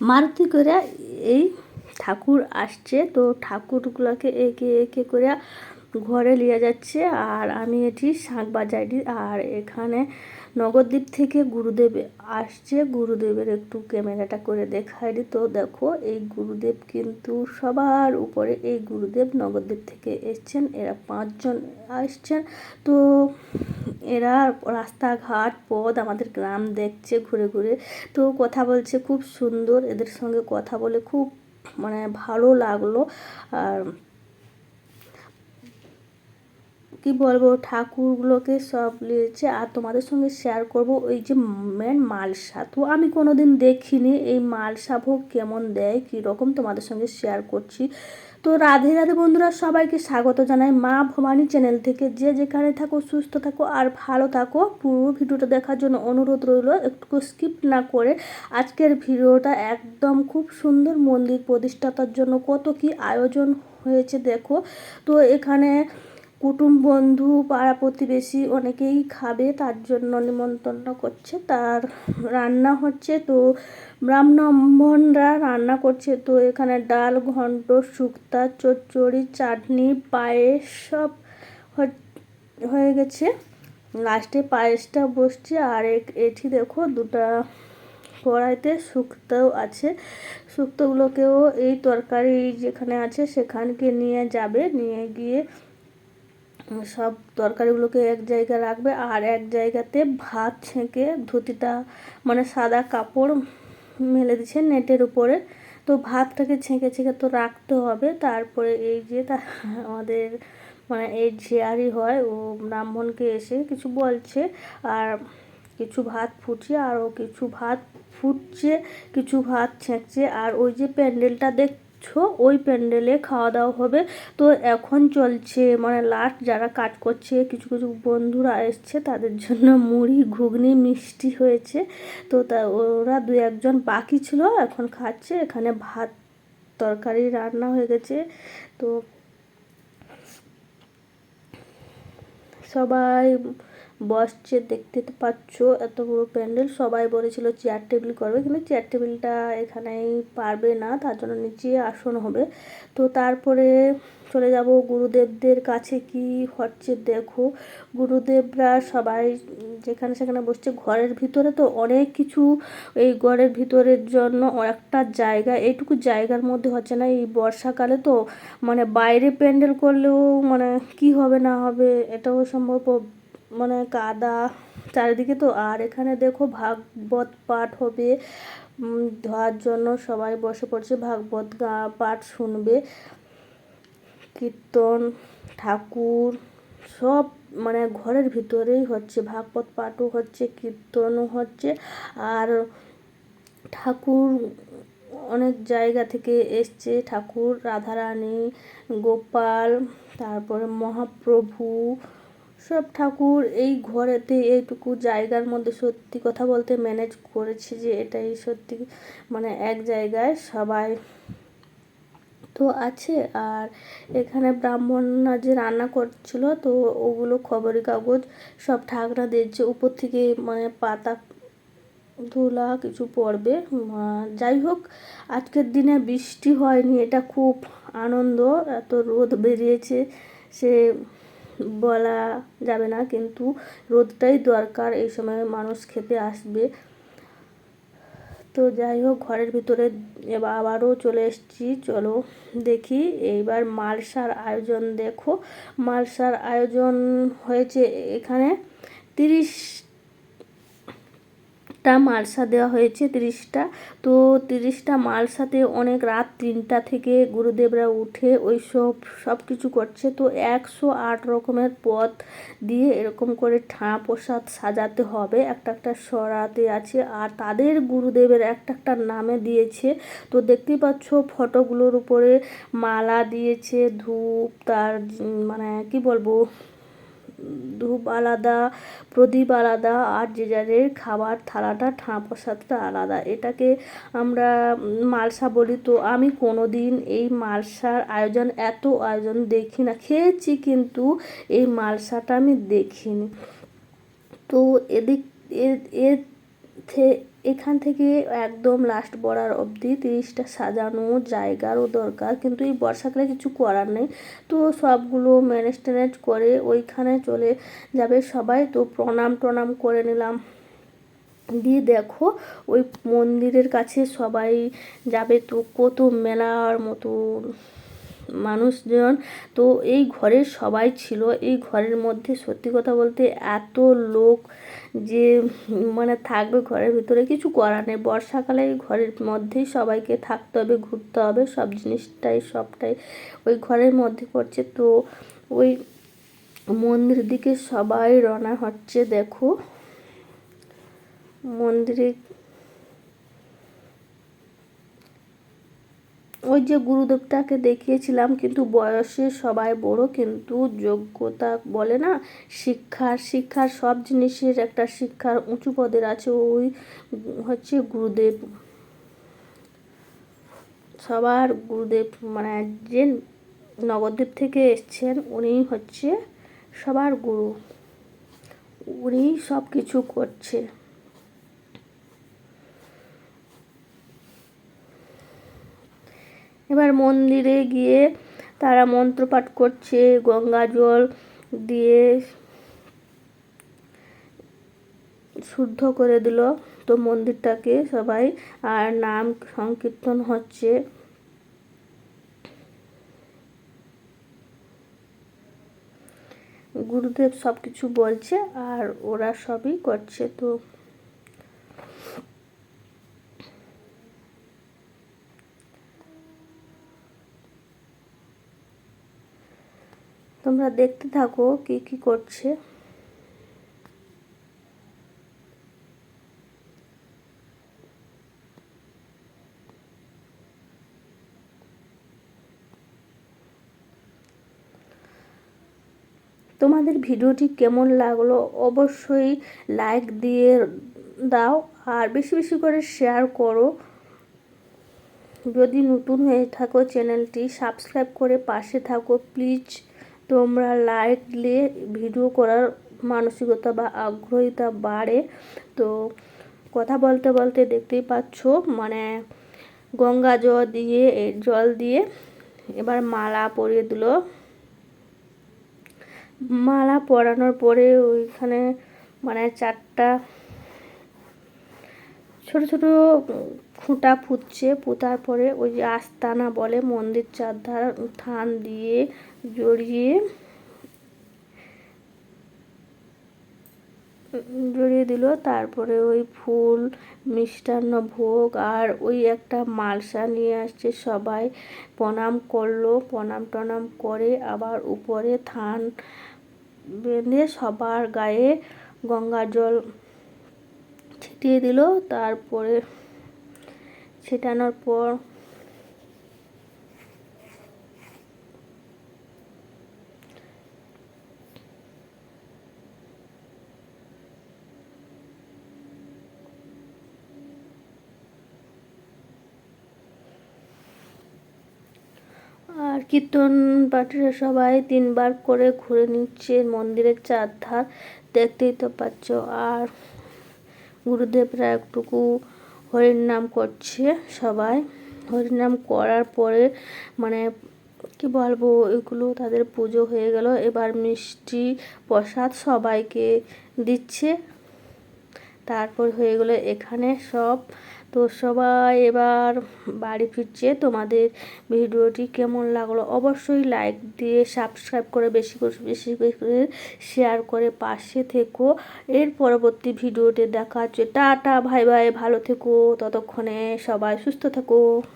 মারুতি করে এই ঠাকুর আসছে। তো ঠাকুরগুলোকে একে একে করে ঘরে নিয়ে যাচ্ছে। আর আমি এটি শাঁখ বাজাইটি আর এখানে নগরদ্বীপ থেকে গুরুদেব আসছে। গুরুদেবের একটু ক্যামেরাটা করে দেখাই তো দেখো, এই গুরুদেব কিন্তু সবার উপরে এই গুরুদেব নগরদ্বীপ থেকে এসছেন। এরা পাঁচজন আসছেন। তো এরা রাস্তাঘাট, পথ আমাদের গ্রাম দেখছে ঘুরে ঘুরে। তো কথা বলছে, খুব সুন্দর। এদের সঙ্গে কথা বলে খুব মানে ভালো লাগল। আর কি বলব, ঠাকুরগুলোকে সব নিয়েছে আর তোমাদের সঙ্গে শেয়ার করব ওই যে মেন মালসা। তো আমি কোনো দিন দেখিনি এই মালসা ভোগ কেমন দেয় কী রকম তোমাদের সঙ্গে শেয়ার করছি। তো রাধে রাধে বন্ধুরা, সবাইকে স্বাগত জানাই মা ভবানী চ্যানেল থেকে। যে যেখানে থাকো, সুস্থ থাকো আর ভালো থাকো। পুরো ভিডিওটা দেখার জন্য অনুরোধ রইল, একটু স্কিপ না করে আজকের ভিডিওটা একদম খুব সুন্দর মন্দির প্রতিষ্ঠাতার জন্য কত কি আয়োজন হয়েছে দেখো। তো এখানে কুটুম বন্ধু, পাড়া প্রতিবেশী অনেকেই খাবে, তার জন্য নিমন্ত্রণ করছে। তার রান্না হচ্ছে তো ব্রাহ্মণরা রান্না করছে তো এখানে ডাল, ঘন্ট, শুক্তা, চচ্চড়ি, চাটনি, পায়েস সব হয়ে গেছে। লাস্টে পায়েসটা বসছে আর এক, এটি দেখো দুটা কড়াইতে শুক্তাও আছে। শুক্তগুলোকেও এই তরকারি যেখানে আছে সেখানকে নিয়ে যাবে। নিয়ে গিয়ে সব তরকারিগুলোকে এক জায়গায় রাখবে আর এক জায়গাতে ভাত ছেঁকে ধুতিটা মানে সাদা কাপড় মেলে দিচ্ছে নেটের উপরে। তো ভাতটাকে ছেঁকে ছেঁকে তো রাখতে হবে। তারপরে এই যে তা, আমাদের মানে এই ঝিয়ারি হয়, ও ব্রাহ্মণকে এসে কিছু বলছে আর কিছু ভাত ফুটছে আরও কিছু ভাত ফুটছে, কিছু ভাত ছেঁকছে। আর ওই যে প্যান্ডেলটা দেখ ওই প্যান্ডেলে খাওয়া দাওয়া হবে। তো এখন চলছে মানে লাস্ট যারা কাজ করছে, কিছু কিছু বন্ধুরা এসছে, তাদের জন্য মুড়ি, ঘুগনি, মিষ্টি হয়েছে। তো তা, ওরা দু একজন বাকি ছিল, এখন খাচ্ছে। এখানে ভাত, তরকারি রান্না হয়ে গেছে। তো সবাই বসছে, দেখতে তো পাচ্ছ, এত বড় প্যান্ডেল। সবাই বলেছিল চেয়ার টেবিল করবে, কিন্তু চেয়ার টেবিলটা এখানেই পারবে না, তার জন্য নিচে আসন হবে। তো তারপরে চলে যাব গুরুদেবদের কাছে। কি হচ্ছে দেখো, গুরুদেবরা সবাই যেখানে সেখানে বসছে, ঘরের ভিতরে তো অনেক কিছু এই ঘরের ভিতরের জন্য একটা জায়গা, এইটুকু জায়গার মধ্যে হচ্ছে না, এই বর্ষাকালে তো মানে বাইরে প্যান্ডেল করলেও মানে কি হবে না হবে, এটাও সম্ভব মানে কাদা চারিদিকে তো। আর এখানে দেখো ভাগবত পাঠ হবে। ধোয়ার জন্য সবাই বসে পড়ছে। ভাগবত পাঠ শুনবে। কীর্তন, ঠাকুর সব মানে ঘরের ভিতরেই হচ্ছে। ভাগবত পাঠও হচ্ছে, কীর্তনও হচ্ছে। আর ঠাকুর অনেক জায়গা থেকে এসছে। ঠাকুর, রাধারানী, গোপাল, তারপরে মহাপ্রভু সব ঠাকুর এই ঘরেতে এইটুকু জায়গার মধ্যে সত্যি কথা বলতে ম্যানেজ করেছি যে এটাই সত্যি মানে এক জায়গায় সবাই তো আছে। আর এখানে ব্রাহ্মণরা যে রান্না করছিল, তো ওগুলো খবরের কাগজ সব ঠাকরা দিচ্ছে উপর থেকে মানে পাতা ধুলা কিছু পড়বে। যাই হোক, আজকের দিনে বৃষ্টি হয়নি, এটা খুব আনন্দ। এত রোদ বেরিয়েছে, সে বলা যাবে না, কিন্তু রোদটাই দরকার, এই সময় মানুষ খেতে আসবে। তো যাই হোক, ঘরের ভিতরে এবার আবারও চলে এসছি, চলো দেখি। এইবার মালসার আয়োজন, দেখো। মালসার আয়োজন হয়েছে এখানে তিরিশ টা মালসা দেওয়া হয়েছে, তিরিশটা। তো তিরিশটা মালসাতে অনেক রাত তিনটা থেকে গুরুদেবরা উঠে ওই সব সব কিছু করছে। তো একশো আট রকমের পথ দিয়ে এরকম করে ঠাঁ প্রসাদ সাজাতে হবে। একটা একটা সরাতে আছে আর তাদের গুরুদেবের একটা একটা নামে দিয়েছে। তো দেখতেই পাচ্ছ ফটোগুলোর উপরে মালা দিয়েছে, ধূপ, তার মানে কি বলব ধূপ আলাদা, প্রদীপ আলাদা আর যে যাদের খাবার থালাটা, ঠাঁ প্রসাদটা আলাদা। এটাকে আমরা মালসা বলি। তো আমি কোনো দিন এই মালসার আয়োজন, এত আয়োজন দেখি না। খেয়েছি কিন্তু এই মালসাটা আমি দেখিনি। তো এদিক এর এখান থেকে একদম লাস্ট বড়ার অবধি তিরিশটা সাজানো জায়গারও দরকার, কিন্তু এই বর্ষাকালে কিছু করার নেই। তো সবগুলো ম্যানেজ ট্যানেজ করে ওইখানে চলে যাবে সবাই। তো প্রণাম টনাম করে নিলাম। দিয়ে দেখো, ওই মন্দিরের কাছে সবাই যাবে তো কত মেলার মতো মানুষজন। তো এই ঘরের সবাই ছিল। এই ঘরের মধ্যে সত্যি কথা বলতে এত লোক যে মানে থাকবে ঘরের ভিতরে কিছু করার নেই। বর্ষাকালে এই ঘরের মধ্যেই সবাইকে থাকতে হবে, ঘুরতে হবে, সব জিনিসটাই, সবটাই ওই ঘরের মধ্যে পড়ছে। তো ওই মন্দির দিকে সবাই রওনা হচ্ছে, দেখো। মন্দিরে ওই যে গুরুদেবটাকে দেখিয়েছিলাম, কিন্তু বয়সে সবাই বড়, কিন্তু যোগ্যতা বলে না, শিক্ষার শিক্ষার সব জিনিসের একটা শিক্ষার উঁচু পদের আছে, ওই হচ্ছে গুরুদেব। সবার গুরুদেব মানে যে নবদ্বীপ থেকে এসছেন, উনি হচ্ছে সবার গুরু। উনি সব কিছু করছে। এবার মন্দিরে গিয়ে তারা মন্ত্রপাঠ করছে, গঙ্গা জল দিয়ে শুদ্ধ করে দিল। তো মন্দিরটাকে সবাই, আর নাম সংকীর্তন হচ্ছে। গুরুদেব সব কিছু বলছে আর ওরা সবই করছে। তো তোমরা দেখতে থাকো কি কি করছে। তোমাদের ভিডিওটি কেমন লাগল অবশ্যই লাইক দিয়ে দাও আর বেশি বেশি করে শেয়ার করো। যদি নতুন হয়ে থাকো চ্যানেলটি সাবস্ক্রাইব করে পাশে থাকো প্লিজ তোমরা লাইক দিলে ভিডিও করার মানসিকতা বা আগ্রহীতা বাড়ে। তো কথা বলতে বলতে দেখতেই পাচ্ছ মানে গঙ্গা জল দিয়ে জল দিয়ে এবার মালা পরিয়ে দিল। মালা পরানোর পরে ওইখানে মানে চারটা ছোট ছোট খুঁটা ফুটছে পোতার পরে ওই যে আস্তানা বলে মন্দির চারধার থান দিয়ে জড়িয়ে জড়িয়ে দিল। তারপরে ওই ফুল, মিষ্টান্ন ভোগ আর ওই একটা মালসা নিয়ে আসছে। সবাই প্রণাম করল, প্রণাম টনাম করে আবার উপরে থান বেঁধে সবার গায়ে গঙ্গা জল ছিটিয়ে দিল। তারপরে ছিটানোর পর আর কীর্তন পাঠীরা সবাই তিনবার করে ঘুরে নিচ্ছে। মন্দিরের চারধার দেখতেই তো পাচ্ছ। আর গুরুদেবরা একটুকু হরির নাম করছে সবাই। হরিনাম করার পরে মানে কি বলব, এগুলো তাদের পুজো হয়ে গেল। এবার মিষ্টি প্রসাদ সবাইকে দিচ্ছে। তারপর হয়ে গেলো এখানে সব তো সবাই এবার বাড়ি ফিরছে। তোমাদের ভিডিওটি কেমন লাগল অবশ্যই লাইক দিয়ে সাবস্ক্রাইব করে বেশি করে বেশি করে শেয়ার করে পাশে থেকো। এর পরবর্তী ভিডিওতে দেখা হচ্ছে। টাটা ভাই ভাই ভালো থেকো। ততক্ষণে সবাই সুস্থ থেকো।